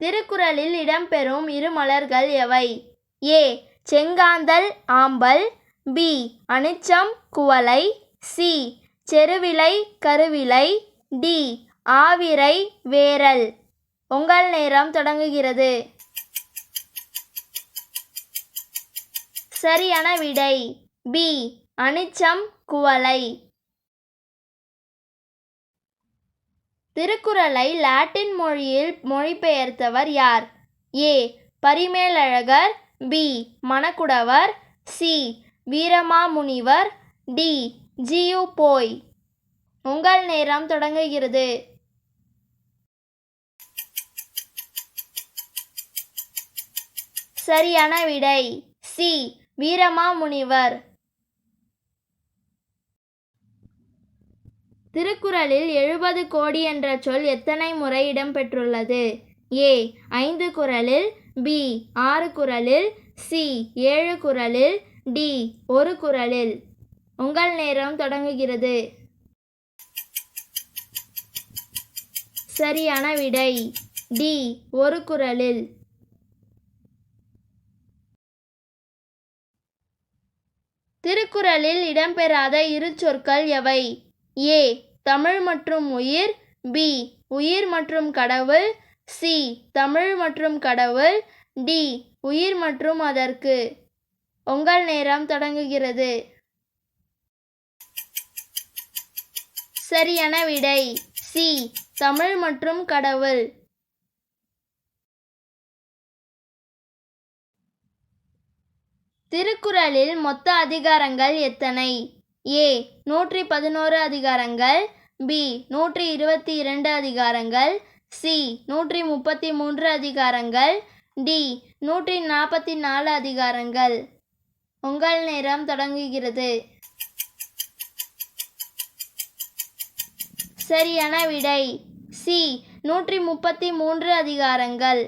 திருக்குறளில் இடம்பெறும் இரு மலர்கள் எவை? ஏ. செங்காந்தல் ஆம்பல். பி. அனிச்சம் குவளை. சி. செருவிலை கருவிலை. டி. ஆவிரை வேரல். உங்கள் நேரம் தொடங்குகிறது. சரியான விடை. பி. அனிச்சம் குவளை. திருக்குறளை லாட்டின் மொழியில் மொழிபெயர்த்தவர் யார்? A. Parimelazhagar B. Manakkudavar C. Veeramamunivar D. G U Pope. உங்கள் நேரம் தொடங்குகிறது. சரியான விடை. சி. வீரமாமுனிவர். திருக்குறளில் எழுபது கோடி என்ற சொல் எத்தனை முறை இடம்பெற்றுள்ளது? ஏ ஐந்து குறளில் பி ஆறு குறளில் சி ஏழு குறளில் டி ஒரு குறளில். உங்கள் நேரம் தொடங்குகிறது. சரியான விடை டி ஒரு குறளில். திருக்குறளில் இடம்பெறாத இரு சொற்கள் எவை? ஏ. தமிழ் மற்றும் உயிர். பி. உயிர் மற்றும் கடவுள். சி. தமிழ் மற்றும் கடவுள். டி. உயிர் மற்றும் அதற்கு. உங்கள் நேரம் தொடங்குகிறது. சரியான விடை. சி. தமிழ் மற்றும் கடவுள். திருக்குறளில் மொத்த அதிகாரங்கள் எத்தனை? ஏ நூற்றி பதினோரு அதிகாரங்கள் பி நூற்றி இருபத்தி இரண்டு அதிகாரங்கள் சி நூற்றி முப்பத்தி மூன்று அதிகாரங்கள் டி நூற்றி நாற்பத்தி நாலு அதிகாரங்கள். உங்கள் நேரம் தொடங்குகிறது. சரியான விடை சி நூற்றி முப்பத்தி மூன்று அதிகாரங்கள்.